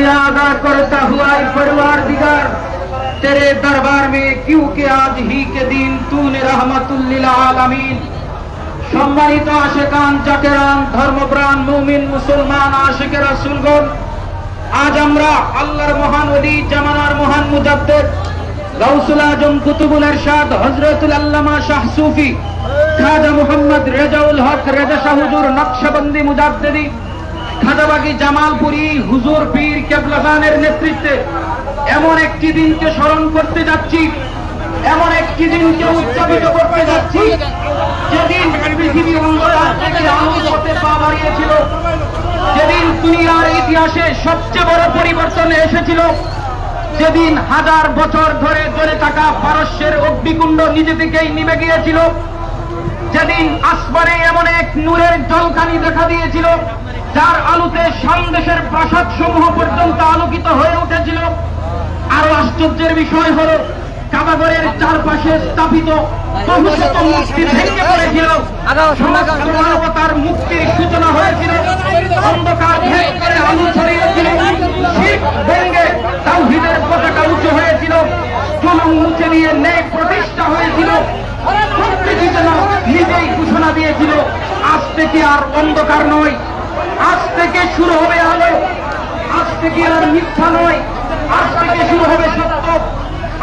शुक्रिया अदा करता हुआ इस परिवार दिगार तेरे दरबार में क्योंकि आज ही के दिन तूने रहमतुल्लिल आलमीन সম্মানিত আশেকান জাকেরান ধর্মপ্রাণ মুমিন মুসলমান আশেকে রাসুলগণ আজ আমরা আল্লাহর মহান অলি জামানার মহান মুজাদ্দেদ গাউসুল আজম কুতুবুল এরশাদ হযরতুল আল্লামা শাহ সুফি খাজা মুহাম্মদ রেজাউল হক রেজা শাহ হুজুর নকশবন্দি মুজাদ্দেদি খাজাবাগি জামালপুরি হুজুর পীর কেবলাগানের নেতৃত্বে এমন একটি দিনকে স্মরণ করতে যাচ্ছি, এমন একটি দিনকে উদযাপিত করতে যাচ্ছি, যেদিন পৃথিবী যেদিন দুনিয়ার ইতিহাসে সবচেয়ে বড় পরিবর্তন এসেছিল, যেদিন হাজার বছর ধরে জ্বলে থাকা পারস্যের অগ্নিকুণ্ড নিজে থেকেই নিভে গিয়েছিল, যেদিন আসমানে এমন এক নূরের জলকানি দেখা দিয়েছিল যার আলোতে সন্দেশের প্রাসাদ সমূহ পর্যন্ত আলোকিত হয়ে উঠেছিল। আরও আশ্চর্যের বিষয় হল, কাবাগরের চারপাশে স্থাপিত বহু শত মূর্তি ভেঙে পড়েছিল। মানবতার মুক্তির সূচনা হয়েছিল। অন্ধকার করে ছড়িয়েছিল। তাওহীদের পতাকা উঁচু হয়েছিল। মুছে দিয়ে ন্যায় প্রতিষ্ঠা হয়েছিল। নিজেই ঘোষণা দিয়েছিল, আজ থেকে আর অন্ধকার নয়। শুরু হবে আলো আজ থেকে আর মিথ্যা নয়। আজ থেকে শুরু হবে সত্য।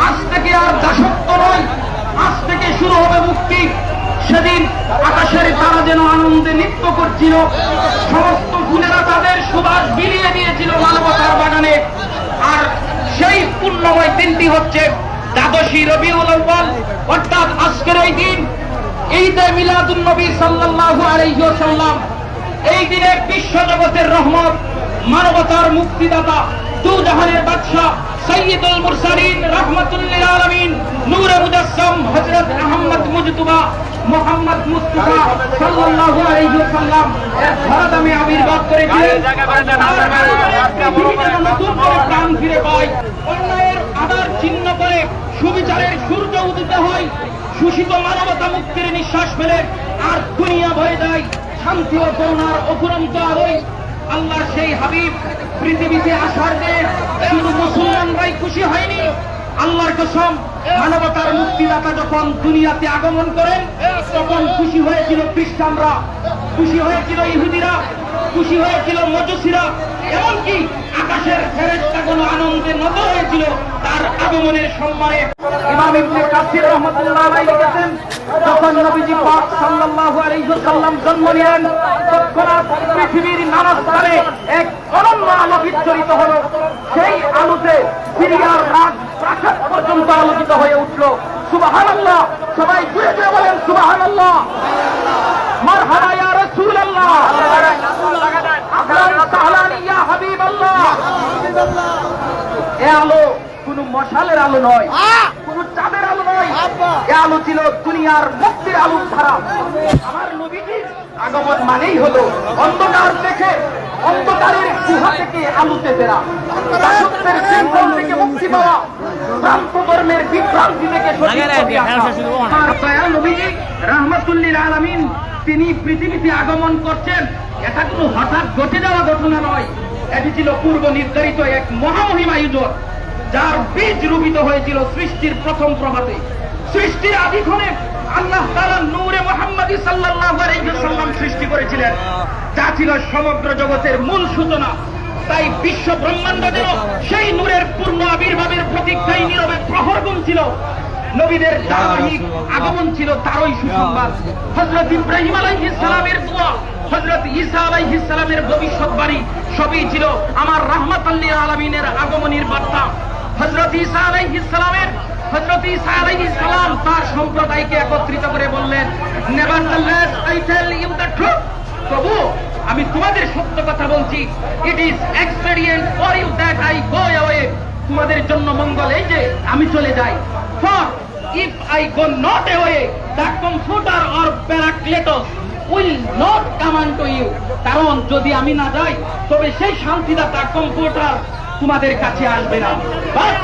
আজ থেকে আর দাসত্ব নয়। আজ থেকে শুরু হবে মুক্তি। সেদিন আকাশের তারা যেন আনন্দে নৃত্য করছিল। সমস্ত ফুলেরা তাদের সুবাস বিলিয়ে দিয়েছিল মানবতার বাগানে। আর সেই পুণ্যময় দিনটি হচ্ছে দ্বাদশী রবি আউ্বাল অর্থাৎ আজকের এই দিন, ঈদে মিলাদুন নবী সাল্লাল্লাহু আলাইহি ওয়াসাল্লাম এই দিনে বিশ্ব জগতের রহমত মানবতার মুক্তিদাতা দু জাহানের বাদশাহ সৈয়দুল মুরসালিন রহমাতুল্লিল আলামিন নূরে মুজাসসাম হযরত আহমদ মুজতবা মোহাম্মদ মুস্তাফা সাল্লাল্লাহু আলাইহি ওয়াসাল্লাম এর ধরাধামে আবির্ভাব করেছিলেন নতুন করে প্রাণ ফিরে পায়। অন্যায়ের আদার চিহ্ন করে সুবিচারের সূর্য উদিত হয়। শোষিত মানবতা মুক্তির নিঃশ্বাস ফেলে আর দুনিয়া ভরে যায়। শান্তি ও করুণার অপুরন্ত আলোয় আল্লাহ সেই হাবিব পৃথিবীতে আসার যে শুধু মুসলমানরাই খুশি হয়নি, আল্লাহর কসম মানবতার মুক্তিদাতা যখন দুনিয়াতে আগমন করেন, তখন খুশি হয়েছিল খ্রিস্টানরা খুশি হয়েছিল ইহুদিরা, খুশি হয়েছিল মজুসিরা এমনকি আকাশের ফেরেশতাগুলো আনন্দে নত হয়েছিল, তার আগমনের সম্মানে ইমাম ইবনে কাসির যখন নবীজি পাক সাল্লাল্লাহু আলাইহি ওয়াসাল্লাম জন্ম নিলেন পৃথিবীর নানা স্থানে এক অনন্য আলো বিচ্ছরিত হলো। সেই আলোতে সিরিয়ার রাজ প্রাসাদ পর্যন্ত আলোকিত হয়ে উঠল। সুবহানাল্লাহ! সবাই জুড়ে জুড়ে বলেন, সুবহানাল্লাহ! এ আলো কোন মশালের আলো নয় কোন চাঁদের আলো নয়। এ আলো ছিল দুনিয়ার মুক্তির আলোর ধারা। আমার নবীজির আগমন মানেই হলো অন্ধকার দেখে অন্ধকারের গুহা থেকে আলোতে ফেরা। দাসত্বের শৃঙ্খল থেকে মুক্তি পাওয়া ভ্রান্ত ধর্মের বিভ্রান্তি থেকে নবীজি রহমতুল্লিল আলামিন তিনি পৃথিবীতে আগমন করছেন। এটা কোনো হঠাৎ ঘটে যাওয়া ঘটনা নয়। এটি ছিল পূর্ব নির্ধারিত এক মহামহিমা ইউজর, যার বীজ রূপিত হয়েছিল সৃষ্টির প্রথম প্রভাতে। সৃষ্টির আদিক্ষণে আল্লাহ তাআলা নূরে মুহাম্মদী ওয়াসাল্লাম সৃষ্টি করেছিলেন, যা ছিল সমগ্র জগতের মূল সূচনা। তাই বিশ্ব ব্রহ্মাণ্ড যেন সেই নূরের পূর্ণ আবির্ভাবের প্রতীক্ষায় নীরবে প্রহর ছিল নবীদের ধারাবাহিক আগমন ছিল তারই সুসংবাদ। হযরত ইব্রাহিম আলাইহিস সালামের দোয়া, হযরত ঈসা আলাইহিস সালামের ভবিষ্যৎবাণী সবই ছিল আমার রাহমাত আল্লিল আলামিনের আগমনের বার্তা। হযরত ঈসা আলাইহিস সালামের হযরত ঈসা আলাইহিস সালাম তার সম্প্রদায়কে একত্রিত করে বললেন ট্রুথ প্রভু আমি তোমাদের সত্য কথা বলছি। It is experience for you that I go away তোমাদের জন্য মঙ্গল এই যে আমি চলে যাই। For if I go not away the comforter or paracletes will not come to you কারণ যদি আমি না যাই তবে সেই শান্তিদাতা কমফোর্টার তোমাদের কাছে আসবে না। But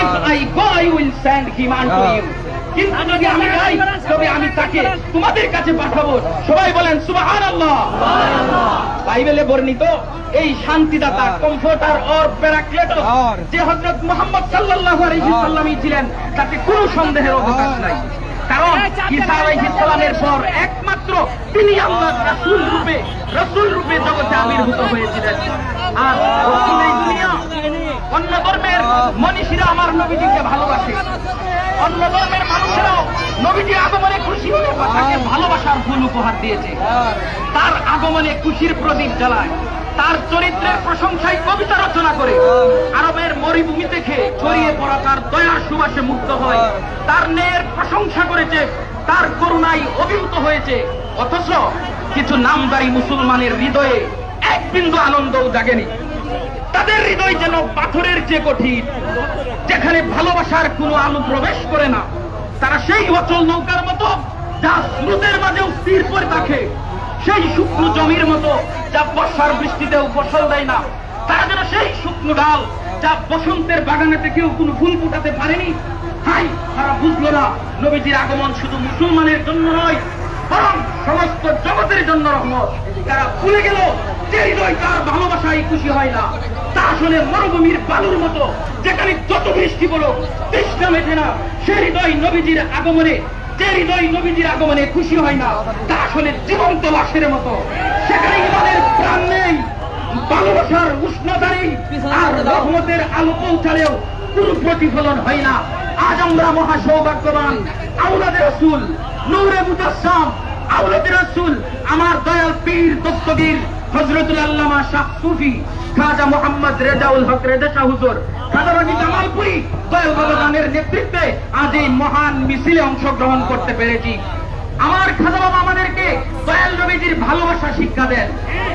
if I go I will unto you কিন্তু যদি আমি যাই তবে আমি তাকে তোমাদের কাছে পাঠাবো। সবাই বলেন সুবাহান বাইবেলে বর্ণিত এই শান্তিদাতা কমফোর্টার অর প্যারাক্লেটর যে হযরত মুহাম্মদ সাল্লাল্লাহু আলাইহি সাল্লামই ছিলেন তাতে কোনো সন্দেহের অবকাশ নাই। কারণ ঈসা আলাইহিস সালামের পর একমাত্র তিনি আল্লাহর রাসূল রূপে রাসূল রূপে জগতে আবির্ভূত হয়েছিলেন। আর রসূল এই দুনিয়া অন্য ধর্মের মনীষীরা আমার নবীজিকে ভালোবাসে। অন্য ধর্মের মানুষেরাও নবীজির আগমনে খুশি হয়ে তাকে ভালোবাসার ফুল উপহার দিয়েছে। তার আগমনে খুশির প্রদীপ জ্বালায়। তার চরিত্রের প্রশংসায় কবিতা রচনা করে। আরবের মরুভূমি থেকে ছড়িয়ে পড়া তার দয়ার সুবাসে মুক্ত হয়। তার ন্যায়ের প্রশংসা করেছে, তার করুণায় অভিভূত হয়েছে। অথচ কিছু নামদারি মুসলমানের হৃদয়ে এক বিন্দু আনন্দও জাগেনি। তাদের হৃদয় যেন পাথরের চেয়ে কঠিন, যেখানে ভালোবাসার কোনো আলো প্রবেশ করে না। তারা সেই অচল নৌকার মতো যা স্রোতের মাঝেও স্থির করে থাকে সেই শুকনো জমির মতো যা বর্ষার বৃষ্টিতেও ফসল দেয় না। তারা যেন সেই শুকনো ডাল যা বসন্তের বাগানেতে কেউ কোনো ফুল ফুটাতে পারেনি। হাই, তারা বুঝলো না, নবীজির আগমন শুধু মুসলমানের জন্য নয়, বরং সমস্ত জগতের জন্য রহমত। তারা ভুলে গেল যে হৃদয় তার ভালোবাসায় খুশি হয় না, তা আসলে মরুভূমির বালুর মতো, যেখানে যত বৃষ্টি বলো তৃষ্ণা মেটে না, সে হৃদয় নবীজির আগমনে যে হৃদয় নবীজির আগমনে খুশি হয় না, তা আসলে জীবন্ত লাশের মতো। সেখানে ইমানের প্রাণ নেই, ভালোবাসার উষ্ণতা নেই আর রহমতের আলো পৌঁছালেও কোনো প্রতিফলন হয় না। আজ আমরা মহা সৌভাগ্যবান আউলাদের রসুল, নূরে মুতাসাম আউলাদের রসুল, আমার দয়াল পীর দস্তগীর হজরতুল আল্লামা শাহ সুফি, খাজা মোহাম্মদ রেজাউল হক রেজা নেতৃত্বে আজ এই মহান মিছিলে অংশগ্রহণ করতে পেরেছি। আমার বাবা আমাদেরকে দয়াল নবীজির ভালোবাসা শিক্ষা দেন।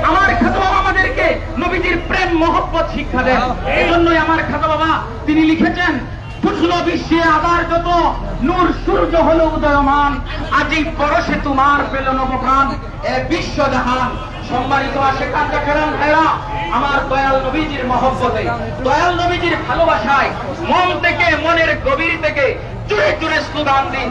আমার খাজা বাবা আমাদেরকে নবীজির প্রেম, মহব্বত শিক্ষা দেন। এই জন্যই আমার খাজা বাবা তিনি লিখেছেন ফুটলো বিশ্বে আবার যত, নূর সূর্য হলো উদয়মান। আজি পরশে তোমার পেল নবপ্রাণ বিশ্ব জাহান। সম্মানিত আসে কান্দা কেরাম ভাইরা আমার দয়াল নবীজির মহব্বতে। দয়াল নবীজির ভালোবাসায় মন থেকে, মনের গভীর থেকে জুড়ে জুড়ে স্লোগান দিন।